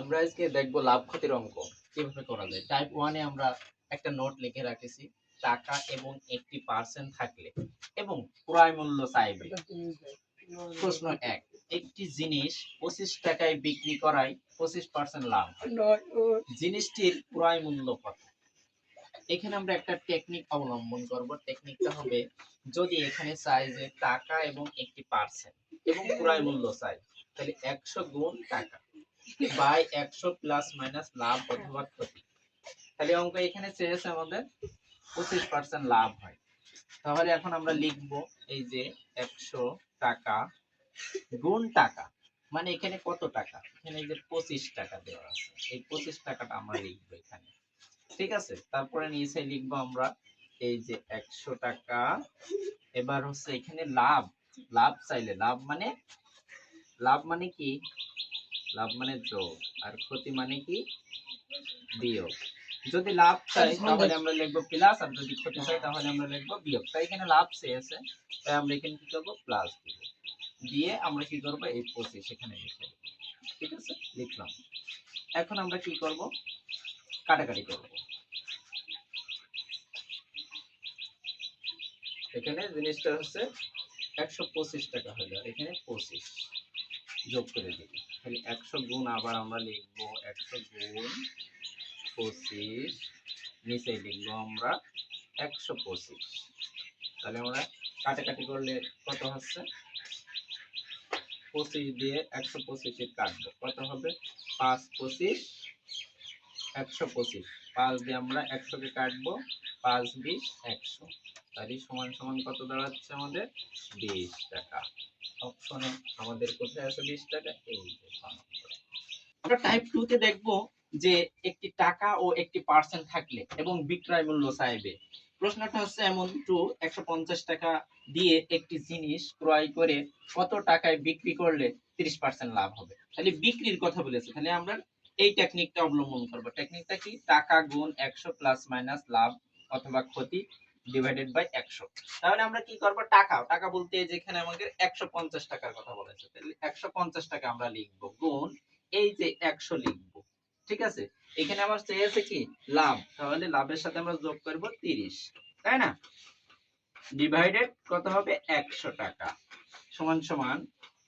আমরা আজকে দেখব লাভ ক্ষতির অঙ্ক কীভাবে করা যায়? টাইপ ওয়ানে আমরা একটা নোট লিখে রাখেছি টাকা এবং একটি পার্সেন্ট থাকলে এবং ক্রয় মূল্য চাইবে প্রশ্ন এক একটি জিনিস পঁচিশ টাকায় বিক্রি করায় পঁচিশ পার্সেন্ট লাভ জিনিসটির ক্রয় মূল্য কত? এখানে আমরা একটা টেকনিক অবলম্বন করব টেকনিকটা হবে যদি এখানে চাই যে টাকা এবং একটি পার্সেন্ট এবং ক্রয় মূল্য চাই তাহলে একশো গুণ টাকা। বাই একশো প্লাস মাইনাস লাভ অথবা ক্ষতি। তাহলে অঙ্ক এখানে চেয়েছে আমাদের পঁচিশ পার্সেন্ট লাভ হয়। তাহলে এখন আমরা লিখব এই যে একশো টাকা গুণ টাকা। মানে এখানে কত টাকা? এখানে এই যে পঁচিশ টাকা দেওয়া আছে। এই পঁচিশ টাকাটা আমরা লিখব এখানে। ঠিক আছে? তারপরে নিচে লিখব আমরা এই যে একশো টাকা। এবার হচ্ছে এখানে লাভ। লাভ চাইলে লাভ মানে লাভ মানে কি? লাভ মানে যোগ আর ক্ষতি মানে কি? বিয়োগ। যদি লাভ চাই তাহলে আমরা লিখব প্লাস আর যদি ক্ষতি চাই তাহলে আমরা লিখব বিয়োগ। তাই এখানে লাভ চেয়েছে তাই আমরা এখানে কি করব? প্লাস দিব। দিয়ে আমরা কি করব? এই পঁচিশ এখানে লিখে দেবো। ঠিক আছে? লিখলাম। এখন আমরা কি করব? কাটাকাটি করব। এখানে জিনিসটা হচ্ছে একশো পঁচিশ টাকা হলো এখানে পঁচিশ যোগ করে দিই তাহলে একশো গুণ আবার আমরা লিখব একশো গুণ পঁচিশ। নিচে লিখব আমরা একশো পঁচিশ। তাহলে আমরা কাটাকাটি করলে কত হচ্ছে? পঁচিশ দিয়ে একশো পঁচিশে কাটবো। কত হবে? পাঁচ পঁচিশ, একশো পঁচিশ। পাঁচ দিয়ে আমরা একশোকে কাটবো, পাঁচ বিশ, একশো। তাহলে সমান সমান কত দাঁড়াচ্ছে আমাদের? বিশ টাকা। অপশনে আমাদের কোথায় আছে বিশ টাকা? এই যে আমরা টাইপ টু তে দেখব যে একটি টাকা ও একটি পার্সেন্ট থাকলে এবং বিক্রয় মূল্য চাইবে। প্রশ্নটা হচ্ছে এমন টু, একশো পঞ্চাশ টাকা দিয়ে একটি জিনিস ক্রয় করে কত টাকায় বিক্রি করলে তিরিশ পার্সেন্ট লাভ হবে? তাহলে বিক্রির কথা বলেছে। তাহলে আমরা এই টেকনিকটা অবলম্বন করব। টেকনিকটা কি? টাকা গুণ একশো প্লাস মাইনাস লাভ অথবা ক্ষতি ডিভাইডেড বাই একশো। তাহলে আমরা কি করব? টাকা। টাকা বলতে যেখানে আমাদের একশো পঞ্চাশ টাকার কথা বলেছে। একশো পঞ্চাশ টাকা আমরা লিখব গুণ এই যে একশো লিখব। ঠিক আছে? এখানে আমার চেয়েছে কি? লাভ। তাহলে লাভের সাথে আমরা যোগ করব তিরিশ। তাই না? ডিভাইডেড কত হবে? একশো টাকা। সমান সমান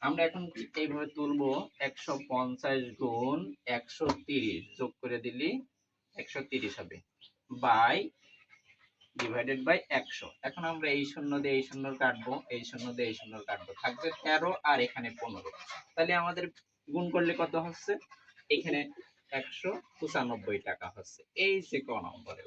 আমরা এখন এইভাবে তুলবো? একশো পঞ্চাশ গুণ একশো তিরিশ যোগ করে দিলি একশো তিরিশ হবে। বাই ডিভাইডেড বাই একশো। এখন আমরা এই শূন্য দিয়ে এই শূন্য কাটবো, এই শূন্য দিয়ে এই শূন্য কাটবো। থাকবে তেরো আর এখানে পনেরো। তাহলে আমাদের গুণ করলে কত হচ্ছে? এখানে একশো পঁচানব্বই টাকা হচ্ছে। এই যে ক নম্বরে।